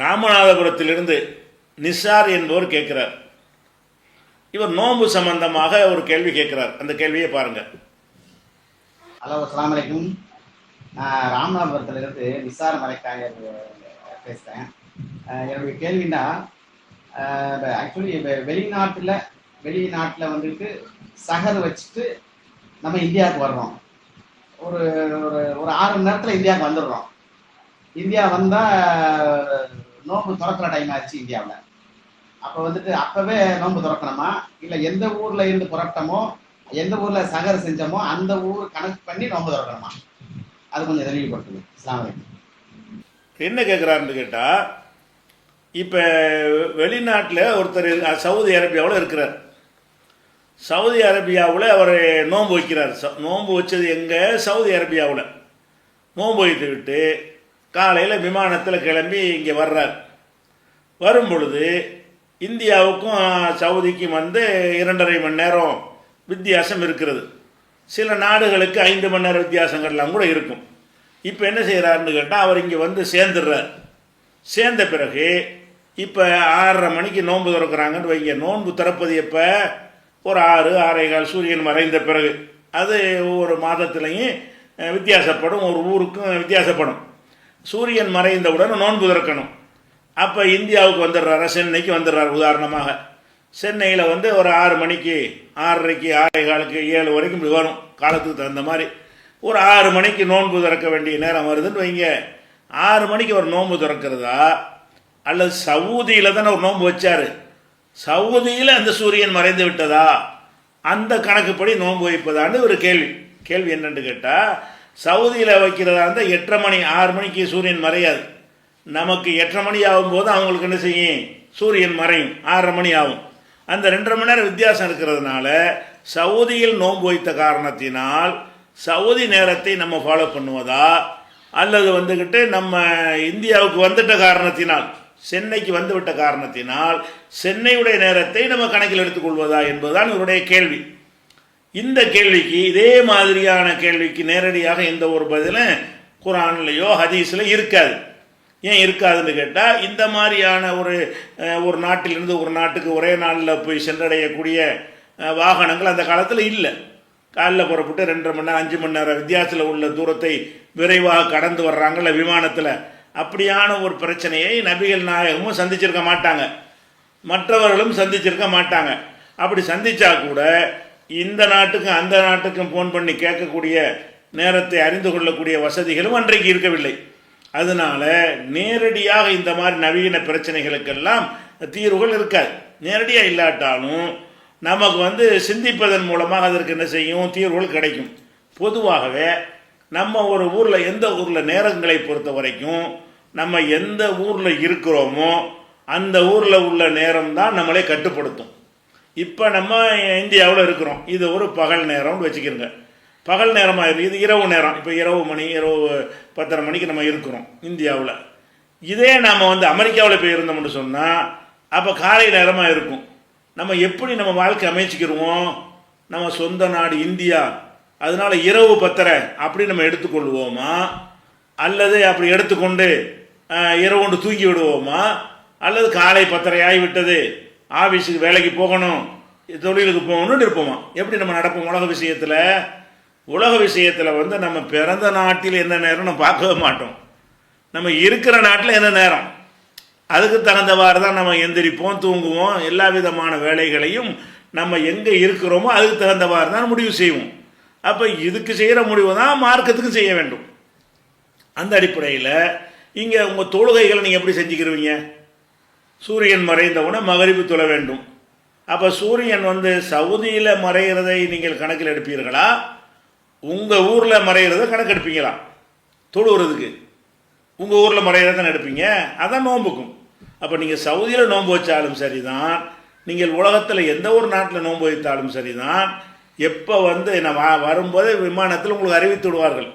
ராமநாதபுரத்திலிருந்து நிசார் என்பவர் கேட்கிறார். இவர் நோன்பு சம்பந்தமாக ஒரு கேள்வி கேட்கிறார். அந்த கேள்வியை பாருங்க. ஹலோ அஸ்லாம் வலைக்கும் நான் ராமநாதபுரத்திலிருந்து நிசார் மலைக்காயர் பேசுகிறேன் என்னுடைய கேள்வின்னா ஆக்சுவலி வெளிநாட்டில் வெளிநாட்டில் வந்துட்டு சகர் வச்சுட்டு நம்ம இந்தியாவுக்கு வர்றோம். ஒரு ஒரு ஒரு ஆறு மணி நேரத்தில் இந்தியாவுக்கு வந்துடுறோம். இந்தியா வந்தால் நோன்பு திறக்கிற டைம் ஆச்சு இந்தியாவில். அப்போ வந்துட்டு அப்பவே நோன்பு திறக்கணுமா? இல்லை எந்த ஊரில் இருந்து புறப்பட்டமோ எந்த ஊரில் சகர் செஞ்சோமோ அந்த ஊர் கணக்கு பண்ணி நோன்பு திறக்கணுமா? அது கொஞ்சம் தெளிவுபடுத்துங்க இஸ்லாமிய. என்ன கேட்குறாருன்னு கேட்டால் இப்போ வெளிநாட்டில் ஒருத்தர் சவுதி அரேபியாவில் இருக்கிறார். சவுதி அரேபியாவில் அவர் நோன்பு வைக்கிறார். ச- நோன்பு வச்சது எங்கே? சவுதி அரேபியாவில். நோன்பு வைத்து விட்டு காலையில் விமானத்தில் கிளம்பி இங்கே வர்றார். வரும் பொழுது இந்தியாவுக்கும் சவுதிக்கும் வந்து இரண்டரை மணி நேரம் வித்தியாசம் இருக்கிறது. சில நாடுகளுக்கு ஐந்து மணி நேரம் வித்தியாசங்கள்லாம் கூட இருக்கும். இப்போ என்ன செய்கிறாருன்னு கேட்டால் அவர் இங்கே வந்து சேர்ந்துடுறார். சேர்ந்த பிறகு இப்போ ஆறரை மணிக்கு நோன்பு திறக்கிறாங்கன்னு வைங்க. நோன்பு திறப்பது எப்போ? ஒரு ஆறு ஆறேகால் சூரியன் மறைந்த பிறகு. அது ஒவ்வொரு மாதத்துலேயும் வித்தியாசப்படும். ஒரு ஊருக்கும் வித்தியாசப்படும். சூரியன் மறைந்தவுடன் நோன்பு திறக்கணும். அப்போ இந்தியாவுக்கு வந்துடுறாரு சென்னைக்கு வந்துடுறாரு உதாரணமாக. சென்னையில் வந்து ஒரு ஆறு மணிக்கு ஆறரைக்கு ஆறரை காலுக்கு ஏழு வரைக்கும் இப்படி வரும் காலத்துக்கு தகுந்த மாதிரி. ஒரு ஆறு மணிக்கு நோன்பு திறக்க வேண்டிய நேரம் வருதுன்னு வைங்க. ஆறு மணிக்கு ஒரு நோன்பு திறக்கிறதா? அல்லது சவுதியில் தானே ஒரு நோன்பு வச்சார்? சவுதியில் அந்த சூரியன் மறைந்து விட்டதா? அந்த கணக்குப்படி நோன்பு வைப்பதான்னு ஒரு கேள்வி. கேள்வி என்னன்னு கேட்டால் சவுதியில் வைக்கிறதா இருந்தால் எட்டரை மணி ஆறு மணிக்கு சூரியன் மறையாது. நமக்கு எட்டரை மணி ஆகும்போது அவங்களுக்கு என்ன செய்யும்? சூரியன் மறையும். ஆறரை மணி ஆகும். அந்த ரெண்டரை மணி நேரம் வித்தியாசம் இருக்கிறதுனால சவுதியில் நோன்பு வைத்த காரணத்தினால் சவுதி நேரத்தை நம்ம ஃபாலோ பண்ணுவதா? அல்லது வந்துக்கிட்டு நம்ம இந்தியாவுக்கு வந்துட்ட காரணத்தினால் சென்னைக்கு வந்துவிட்ட காரணத்தினால் சென்னையுடைய நேரத்தை நம்ம கணக்கில் எடுத்துக்கொள்வதா என்பதுதான் இவருடைய கேள்வி. இந்த கேள்விக்கு இதே மாதிரியான கேள்விக்கு நேரடியாக எந்த ஒரு பதிலும் குரான்லையோ ஹதீஸில் இருக்காது. ஏன் இருக்காதுன்னு கேட்டால் இந்த மாதிரியான ஒரு ஒரு நாட்டிலிருந்து ஒரு நாட்டுக்கு ஒரே நாளில் போய் சென்றடையக்கூடிய வாகனங்கள் அந்த காலத்தில் இல்லை. காலில் புறப்பட்டு ரெண்டரை மணி நேரம் அஞ்சு மணி நேரம் வித்தியாசத்தில் உள்ள தூரத்தை விரைவாக கடந்து வர்றாங்கல்ல விமானத்தில். அப்படியான ஒரு பிரச்சனையை நபிகள் நாயகமும் சந்திச்சிருக்க மாட்டாங்க. மற்றவர்களும் சந்திச்சிருக்க மாட்டாங்க. அப்படி சந்தித்தா கூட இந்த நாட்டுக்கும் அந்த நாட்டுக்கும் ஃபோன் பண்ணி கேட்கக்கூடிய நேரத்தை அறிந்து கொள்ளக்கூடிய வசதிகளும் அன்றைக்கு இருக்கவில்லை. அதனால நேரடியாக இந்த மாதிரி நவீன பிரச்சனைகளுக்கெல்லாம் தீர்வுகள் இருக்காது. நேரடியாக இல்லாட்டாலும் நமக்கு வந்து சிந்திப்பதன் மூலமாக அதற்கு என்ன செய்யும்? தீர்வுகள் கிடைக்கும். பொதுவாகவே நம்ம ஒரு ஊரில் எந்த ஊரில் நேரங்களை பொறுத்த வரைக்கும் நம்ம எந்த ஊரில் இருக்கிறோமோ அந்த ஊரில் உள்ள நேரம் தான் நம்மளை கட்டுப்படுத்தும். இப்போ நம்ம இந்தியாவில் இருக்கிறோம். இது ஒரு பகல் நேரம்னு வச்சுக்கிறோங்க பகல் நேரமாக இருக்குது இது இரவு நேரம். இப்போ இரவு மணி இரவு பத்தரை மணிக்கு நம்ம இருக்கிறோம் இந்தியாவில். இதே நாம் வந்து அமெரிக்காவில் போய் இருந்தோம்னு சொன்னால் அப்போ காலை நேரமாக இருக்கும். நம்ம எப்படி நம்ம வாழ்க்கை அமைச்சிக்கிருவோம்? நம்ம சொந்த நாடு இந்தியா. அதனால இரவு பத்தரை அப்படி நம்ம எடுத்துக்கொள்வோமா? அல்லது அப்படி எடுத்துக்கொண்டு இரவு கொண்டு தூங்கி விடுவோமா? அல்லது காலை பத்தரை ஆகிவிட்டது ஆஃபீஸுக்கு வேலைக்கு போகணும் தொழிலுக்கு போகணும்னு இருப்போமா? எப்படி நம்ம நடப்போம் உலக விஷயத்தில்? உலக விஷயத்தில் வந்து நம்ம பிறந்த நாட்டில் என்ன நேரம் நம்ம பார்க்கவே மாட்டோம். நம்ம இருக்கிற நாட்டில் என்ன நேரம்? அதுக்கு தகுந்தவாறு தான் நம்ம எந்திரிப்போம் தூங்குவோம். எல்லா விதமான வேலைகளையும் நம்ம எங்கே இருக்கிறோமோ அதுக்கு தகுந்தவாறு தான் முடிவு செய்வோம். அப்போ இதுக்கு செய்கிற முடிவு தான் மார்க்கத்துக்கு செய்ய வேண்டும். அந்த அடிப்படையில் இங்கே உங்கள் தொழுகைகளை நீங்கள் எப்படி செஞ்சுக்கிருவீங்க? சூரியன் மறைந்தவுடனே மகரிப்பு தொழ வேண்டும். அப்போ சூரியன் வந்து சவுதியில் மறைகிறதை நீங்கள் கணக்கில் எடுப்பீர்களா? உங்கள் ஊரில் மறைகிறத கணக்கெடுப்பீங்களா? தொழுகிறதுக்கு உங்கள் ஊரில் மறைகிறத தானே எடுப்பீங்க? அதான் நோன்புக்கும். அப்போ நீங்கள் சவுதியில் நோன்பு வச்சாலும் சரிதான். நீங்கள் உலகத்தில் எந்த ஒரு நாட்டில் நோன்பு வைத்தாலும் சரிதான். எப்போ வந்து நான் வரும்போது விமானத்தில் உங்களுக்கு அறிவித்து விடுவார்கள்.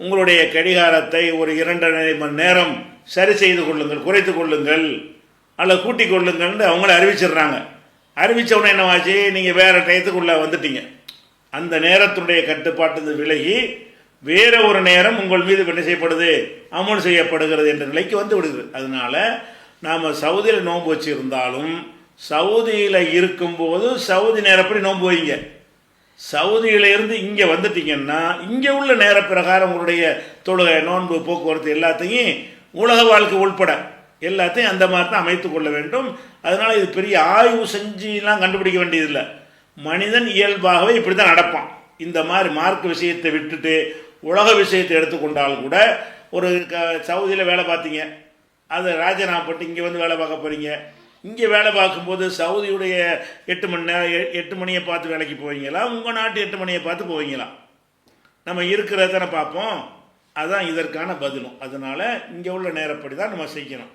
உங்களுடைய கடிகாரத்தை ஒரு இரண்டரை மணி நேரம் சரி செய்து கொள்ளுங்கள் குறைத்து கொள்ளுங்கள். அல்லது கூட்டி கொள்ளுங்கன்னு அவங்கள அறிவிச்சிடுறாங்க. அறிவிச்ச உடனே என்னவாச்சு? நீங்கள் வேறு டயத்துக்குள்ளே வந்துட்டீங்க. அந்த நேரத்தினுடைய கட்டுப்பாட்டு விலகி வேற ஒரு நேரம் உங்கள் மீது என்ன செய்யப்படுது? அமல் செய்யப்படுகிறது என்ற நிலைக்கு வந்து விடுகிறது அதனால நாம் சவுதியில் நோன்பு வச்சுருந்தாலும் சவுதியில் இருக்கும்போது சவுதி நேரப்படி நோன்பு வைங்க. சவுதியிலிருந்து இங்கே வந்துட்டீங்கன்னா இங்கே உள்ள நேர பிரகாரம் உங்களுடைய தொழுகை நோன்பு போக்குவரத்து எல்லாத்தையும் உலக வாழ்க்கை உள்பட எல்லாத்தையும் அந்த மாதிரி தான் அமைத்து கொள்ள வேண்டும். அதனால் இது பெரிய ஆய்வு செஞ்சுலாம் கண்டுபிடிக்க வேண்டியதில்லை. மனிதன் இயல்பாகவே இப்படி தான் நடப்பான். இந்த மாதிரி மார்க் விஷயத்தை விட்டுட்டு உலக விஷயத்தை எடுத்துக்கொண்டால் கூட ஒரு க சவுதியில் வேலை பார்த்தீங்க. அதை ராஜினாமா போட்டு இங்கே வந்து வேலை பார்க்க போகிறீங்க இங்கே வேலை பார்க்கும்போது சவுதியுடைய எட்டு மணி நேரம் எ- எட்டு மணியை பார்த்து வேலைக்கு போவீங்களா? உங்கள் நாட்டு எட்டு மணியை பார்த்து போவீங்களா? நம்ம இருக்கிறத தானே பார்ப்போம். அதுதான் இதற்கான பதிலும். அதனால் இங்கே உள்ள நேரப்படி தான் நம்ம செய்யணும்.